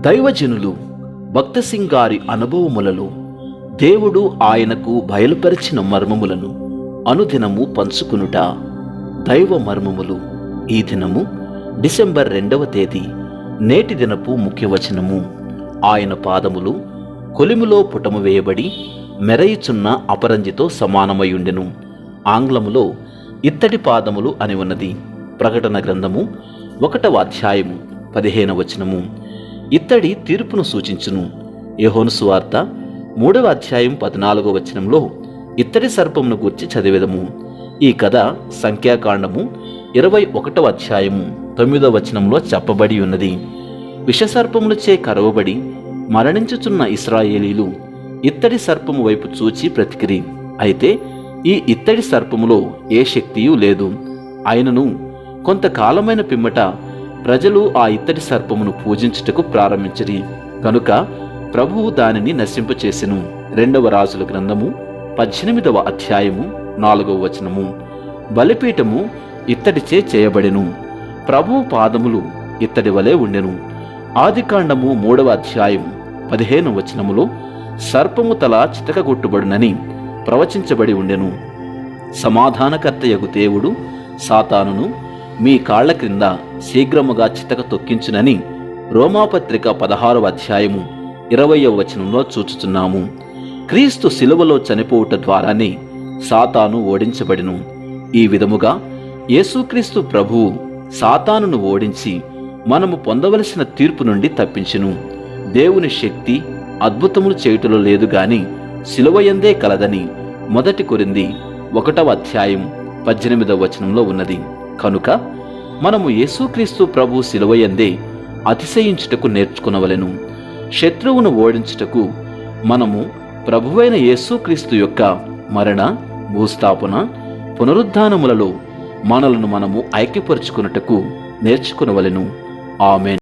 దైవజనులు భక్తసింగ్ గారి అనుభవములలో దేవుడు ఆయనకు బయలుపరిచిన మర్మములను అనుదినము పంచుకునుట దైవ మర్మములు. ఈ దినము డిసెంబర్ రెండవ తేదీ నేటి దినపు ముఖ్యవచనము ఆయన పాదములు కొలిములో పుటము వేయబడి మెరయుచున్న అపరంజితో సమానమయుండెను. ఆంగ్లములో ఇత్తడి పాదములు అని ఉన్నది. ప్రకటన గ్రంథము ఒకటవ అధ్యాయము. పదిహేను వచనము. ఇత్తడి తీర్పును సూచించును. యహోను సువార్త మూడవ అధ్యాయం పద్నాలుగో వచనంలో ఇత్తడి సర్పమును గూర్చి చదివేదము. ఈ కథ సంఖ్యాకాండము ఇరవై ఒకటవ అధ్యాయము తొమ్మిదవ వచనంలో చెప్పబడి ఉన్నది. విషసర్పములచే కరవబడి మరణించుచున్న ఇస్రాయేలీలు ఇత్తడి సర్పము వైపు చూచి బ్రతికిరి. అయితే ఈ ఇత్తడి సర్పములో ఏ శక్తియూ లేదు. ఆయనను కొంతకాలమైన పిమ్మట ప్రజలు ఆ ఇత్తడి సర్పమును పూజించుటకు ప్రారంభించిరి. కనుక ప్రభువు దానిని నశింపచేసెను రెండవ రాజుల గ్రంథము పద్దెనిమిదవ అధ్యాయము నాలుగవ వచనము. బలిపీఠము ఇత్తడిచే చేయబడెను. ప్రభువు పాదములు ఇత్తడి వలె ఉండెను. ఆదికాండము మూడవ అధ్యాయం పదిహేను వచనములో సర్పము తల చితకగొట్టుబడునని ప్రవచించబడి ఉండెను. సమాధానకర్తయగు దేవుడు సాతానును మీ కాళ్ళ క్రింద శీఘ్రముగా చితక తొక్కించునని రోమాపత్రిక పదహారవ అధ్యాయము ఇరవయవ వచనంలో చూచుచున్నాము. క్రీస్తు శిలువలో చనిపోవుట ద్వారానే సాతాను ఓడించబడిను. ఈ విధముగా యేసుక్రీస్తు ప్రభువు సాతానును ఓడించి మనము పొందవలసిన తీర్పు నుండి తప్పించును. దేవుని శక్తి అద్భుతములు చేయుటలో లేదు గాని సిలువయందే కలదని మొదటి కొరింది ఒకటవ అధ్యాయం పద్దెనిమిదవ వచనంలో ఉన్నది. కనుక మనము యేసుక్రీస్తు ప్రభు శిలువయందే అతిశయించుటకు నేర్చుకునవలెను. శత్రువును ఓడించుటకు మనము ప్రభువైన యేసుక్రీస్తు యొక్క మరణ భూస్థాపన పునరుద్ధానములలో మనలను మనము ఐక్యపరుచుకున్నటకు నేర్చుకునవలెను. ఆమెన్.